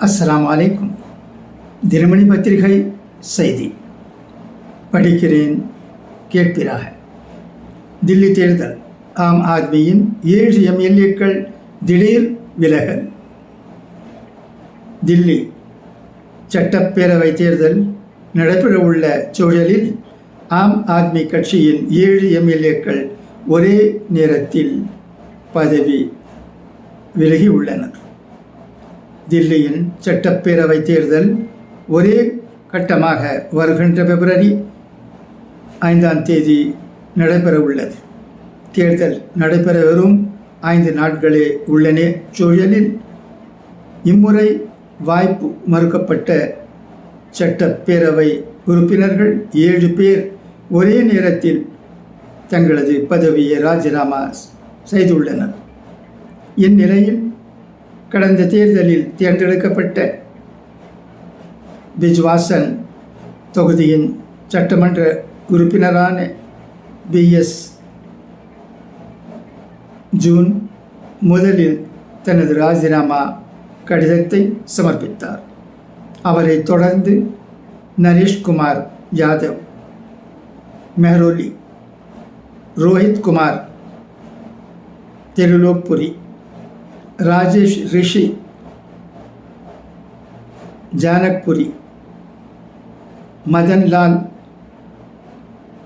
அஸ்லாம் அலைக்கும். தினமணி பத்திரிகை செய்தி. படிக்கிறேன் கேட்பிறாக. தில்லி தேர்தல். ஆம் ஆத்மியின் ஏழு எம்எல்ஏக்கள் திடீர் விலகல். தில்லி சட்டப்பேரவை தேர்தல் நடைபெற உள்ள சூழலில் ஆம் ஆத்மி கட்சியின் ஏழு எம்எல்ஏக்கள் ஒரே நேரத்தில் பதவி விலகி உள்ளனர் தில்லியின் சட்டப்பேரவை தேர்தல் ஒரே கட்டமாக வருகின்ற பிப்ரவரி ஐந்தாம் தேதி நடைபெறவுள்ளது. தேர்தல் நடைபெற வெறும் ஐந்து நாட்களே உள்ளன. சூழலில் இம்முறை வாய்ப்பு மறுக்கப்பட்ட சட்டப்பேரவை உறுப்பினர்கள் ஏழு பேர் ஒரே நேரத்தில் தங்களது பதவியை ராஜினாமா செய்துள்ளனர். இந்நிலையில் கடந்த தேர்தலில் தேர்ந்தெடுக்கப்பட்ட பிஜ்வாசன் தொகுதியின் சட்டமன்ற உறுப்பினரான பி எஸ் ஜூன் முதலில் தனது ராஜினாமா கடிதத்தை சமர்ப்பித்தார். அவரை தொடர்ந்து நரேஷ்குமார் யாதவ் மெஹரோலி ரோஹித் குமார் திருலோக்புரி ராஜேஷ் ரிஷி ஜானக்புரி மதன்லால்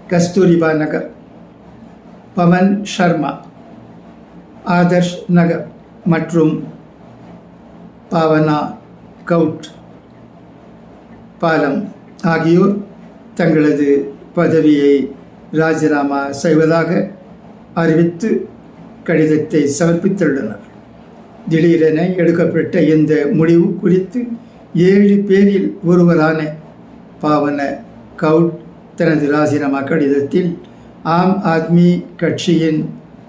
கஸ்தூரிபா நகர் பவன் ஷர்மா ஆதர்ஷ் நகர் மற்றும் பாவனா கவுட் பாலம் ஆகியோர் தங்களது பதவியை ராஜினாமா செய்வதாக அறிவித்து கடிதத்தை சமர்ப்பித்துள்ளனர். திடீரென எடுக்கப்பட்ட இந்த முடிவு குறித்து ஏழு பேரில் ஒருவரான பாவன கவுட் தனது ராஜினாமா கடிதத்தில் ஆம் ஆத்மி கட்சியின்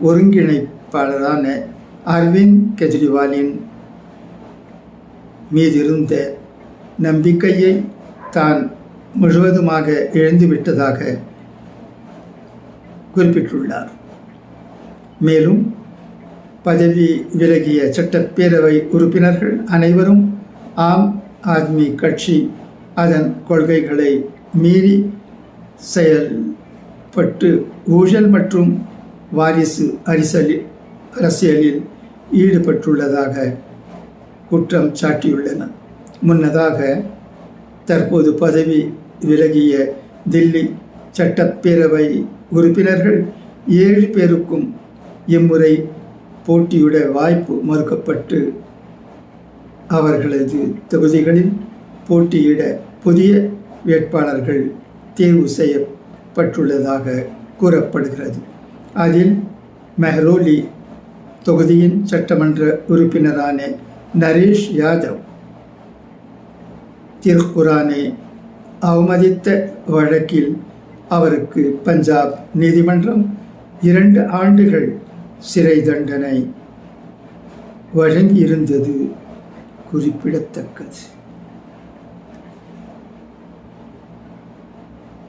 ஒருங்கிணைப்பாளரான அரவிந்த் கெஜ்ரிவாலின் மீதிருந்த நம்பிக்கையை தான் முழுவதுமாக இழந்துவிட்டதாக குறிப்பிட்டுள்ளார். மேலும் பதவி விலகிய சட்டப்பேரவை உறுப்பினர்கள் அனைவரும் ஆம் ஆத்மி கட்சி அதன் கொள்கைகளை மீறி செயல்பட்டு ஊழல் மற்றும் வாரிசு அரிசலில் அரசியலில் ஈடுபட்டுள்ளதாக குற்றம் சாட்டியுள்ளனர் முன்னதாக தற்போது பதவி விலகிய தில்லி சட்டப்பேரவை உறுப்பினர்கள் ஏழு பேருக்கும் இம்முறை போட்டியிட வாய்ப்பு மறுக்கப்பட்டு அவர்களது தொகுதிகளில் போட்டியிட புதிய வேட்பாளர்கள் தேர்வு செய்யப்பட்டுள்ளதாக கூறப்படுகிறது. அதில் மெஹ்ரோலி தொகுதியின் சட்டமன்ற உறுப்பினரான நரேஷ் யாதவ் திருக்குரானை அவமதித்த வழக்கில் அவருக்கு பஞ்சாப் நீதிமன்றம் இரண்டு ஆண்டுகள் சிறை தண்டனை. வழங்கியிருந்தது குறிப்பிடத்தக்கது.